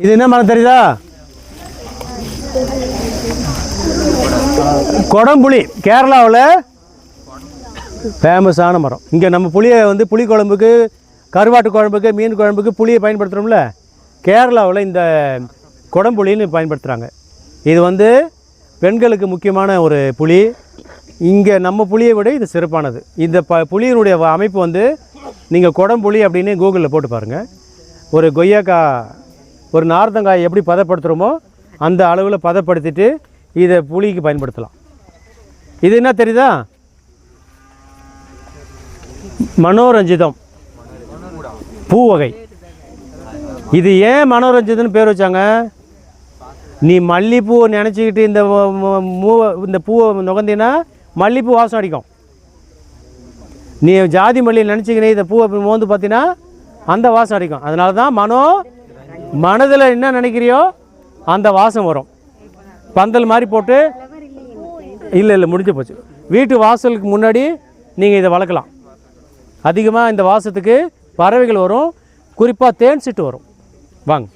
இது என்ன மரம் தெரியுதா? கொடம்புளி. கேரளாவில் ஃபேமஸான மரம். இங்கே நம்ம புளியை வந்து புளி குழம்புக்கு கருவாட்டு குழம்புக்கு மீன் குழம்புக்கு புளியை பயன்படுத்துகிறோம்ல கேரளாவில் இந்த குடம்புளின்னு பயன்படுத்துகிறாங்க இது வந்து பெண்களுக்கு முக்கியமான ஒரு புளி. இங்கே நம்ம புளியை விட இது சிறப்பானது. இந்த ப புளியினுடைய அமைப்பு வந்து நீங்கள் குடம்புளி அப்படின்னு கூகுளில் போட்டு பாருங்கள் ஒரு கொய்யாக்காய் ஒரு நார்த்தங்காயை எப்படி பதப்படுத்துகிறோமோ அந்த அளவில் பதப்படுத்திட்டு இதை புளிக்கு பயன்படுத்தலாம். இது என்ன தெரியுதா? மனோரஞ்சிதம். பூ வகை இது ஏன் மனோரஞ்சிதம்னு பேர் வச்சாங்க? நீ மல்லிப்பூவை நினச்சிக்கிட்டு இந்த மூவை இந்த பூவை நுகர்ந்தீங்கன்னா மல்லிப்பூ வாசம் அடிக்கும். நீ ஜாதி மல்லியை நினச்சிக்கினே இந்த பூவை மோந்து பார்த்தீங்கன்னா அந்த வாசம் அடிக்கும். அதனால தான் மனோ மனதில் என்ன நினைக்கிறியோ அந்த வாசம் வரும். பந்தல் மாதிரி போட்டு இல்லை இல்லை முடிஞ்சு போச்சு. வீட்டு வாசலுக்கு முன்னாடி நீங்கள் இதை வளர்க்கலாம். அதிகமாக இந்த வாசத்துக்கு பறவைகள் வரும். குறிப்பாக தேன் சிட்டு வரும். வாங்க.